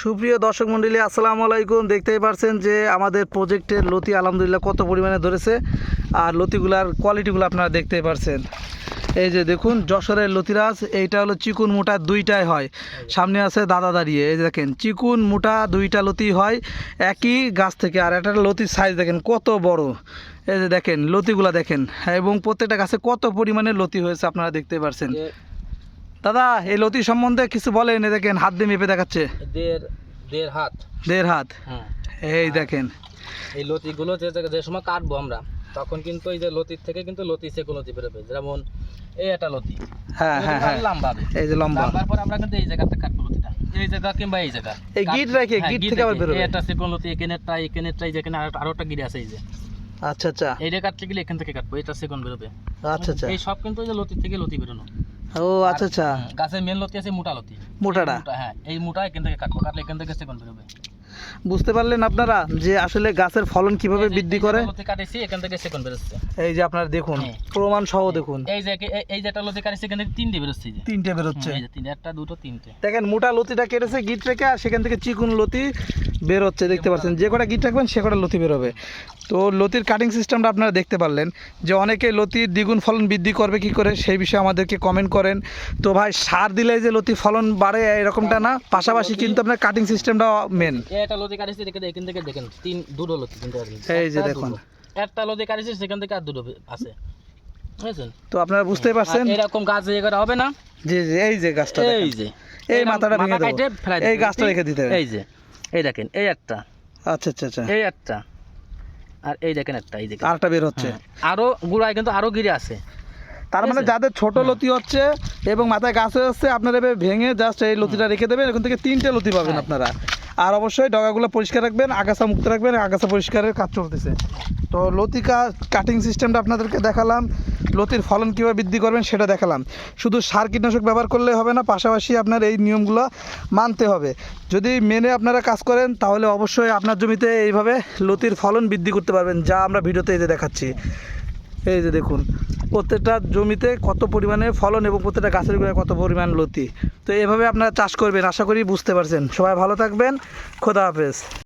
সুপ্রিয় দর্শক মণ্ডলী আসসালামু আলাইকুম। দেখতেই পারছেন যে আমাদের প্রজেক্টের লতি আলহামদুলিল্লাহ কত পরিমাণে ধরেছে আর লতিগুলার কোয়ালিটিগুলো আপনারা দেখতেই পারছেন। এই যে দেখুন, যশোরের লতিরাজ, এইটা হলো চিকুন মোটা দুইটাই হয়। সামনে আছে দাদা দাঁড়িয়ে। এই দেখেন, চিকুন মোটা দুইটা লতি হয় একই গাছ থেকে, আর একটা লতির সাইজ দেখেন কত বড়। এই যে দেখেন, লতিগুলা দেখেন, এবং প্রত্যেকটা গাছে কত পরিমাণে লতি হয়েছে আপনারা দেখতে পারছেন। দাদা এই লতি সম্বন্ধে কিছু বলেন এই দেখেন হাত দিয়ে মেপে দেখাচ্ছে। দেড় দেড় হাত। দেড় হাত? হ্যাঁ। এই দেখেন। এই লতিগুলো যে যে সময় কাটবো আমরা তখন কিন্তু এই যে লতির থেকে কিন্তু লতি সেকো লতি বেরোবে। যেমন এই একটা লতি। হ্যাঁ হ্যাঁ হ্যাঁ। লম্বা। এই যে লম্বা। লম্বার পর আমরা কিন্তু এই জায়গাতে কাটবো লতিটা। এই জায়গা কিংবা এই জায়গা। এই গিট রেখে হ্যাঁ, থেকে আবার বেরোবে। এই এই যেখানে আরও একটা আছে এই যে। আচ্ছা আচ্ছা। এইটা কাটতে গেলে এখান থেকে কাটবো এটা সেকোন বেরোবে। আচ্ছা আচ্ছা। এই সব কিন্তু ওই যে লতি থেকে লতি বেরোনো। ও আচ্ছা আচ্ছা। গাছের মেন লতি আছে মোটা লতি। মোটাটা? হ্যাঁ এই মোটা এখান থেকে কাটবো কাটলে এখান থেকে সেকোন বেরোবে বুঝতে পারলেন আপনারা যে আসলে গাছের ফলন কীভাবে বৃদ্ধি করে? কাটেছি এখান থেকে সেকোন বেরোচ্ছে। এই যে আপনারা দেখুন হ্যাঁ। প্রমাণ সহ দেখুন। এই যে এই- এই যেটা লতি কাটেছি এখান থেকে তিনটে বেরোচ্ছে যে। তিনটে বেরোচ্ছে। হুম, এই যে তিনটে একটা দুটো তিনটে। দেখেন মোটা লতিটা কেটেছে গিট রেখে আর সেখান থেকে চিকুন লতি বেরোচ্ছে দেখতে পাচ্ছেন। যে কটা গিট রাখবেন সে কটা লতি বেরোবে। তো লতির কাটিং সিস্টেমটা আপনারা দেখতে পারলেন যে অনেকে লতির দ্বিগুণ ফলন বৃদ্ধি করবে কি করে সেই বিষয়ে আমাদেরকে কমেন্ট করেন। তো ভাই সার দিলে যে লতি ফলন বাড়ে এরকমটা না পাশাপাশি কিন্তু আপনার কাটিং সিস্টেমটা মেন এই একটা লতি কাটেছি দেখে এখান থেকে দেখেন তিন দুটো লতি কিন্তু এই যে দেখুন। একটা লতি কাটেছি সেখান থেকে আর দুটো আছে। তো আপনারা বুঝতেই পারছেন? এরকম গাছ ইয়ে করা হবে না? যে যে এই যে গাছটা এই যে। এই মাথাটা ভেঙে। কাটে ফেলাই এই গাছটা রেখে দিতে হবে। এই যে। এই দেখেন এই একটা। আচ্ছা আচ্ছা আচ্ছা। এই একটা। আর এই দেখেন একটা এই দেখেন। আরটা বের হচ্ছে। আরও আরও গুড়ায় কিন্তু আরও গিরে আছে। তার মানে যাদের ছোট লতি হচ্ছে এবং মাথায় গাছ হয়ে যাচ্ছে আপনারা ভেঙে জাস্ট এই লতিটা রেখে দেবেন। এখান থেকে তিনটে লতি পাবেন হ্যাঁ। আপনারা। আর অবশ্যই ডগাগুলো পরিষ্কার রাখবেন, আগাছা মুক্ত রাখবেন, আগাছা পরিষ্কারের কাজ চলতেছে। তো লতি কাটিং সিস্টেমটা আপনাদেরকে দেখালাম, লতির ফলন কীভাবে বৃদ্ধি করবেন সেটা দেখালাম। শুধু সার কীটনাশক ব্যবহার করলে হবে না, পাশাপাশি আপনার এই নিয়মগুলো মানতে হবে। যদি মেনে আপনারা কাজ করেন, তাহলে অবশ্যই আপনার জমিতে এইভাবে লতির ফলন বৃদ্ধি করতে পারবেন, যা আমরা ভিডিওতে যে দেখাচ্ছি। এই যে দেখুন, প্রত্যেকটা জমিতে কত পরিমাণে ফলন এবং প্রত্যেকটা গাছের গোড়ায় কত পরিমাণ লতি? তো এভাবে আপনারা চাষ করবেন, আশা করি বুঝতে পারছেন। সবাই ভালো থাকবেন, খোদা হাফেজ।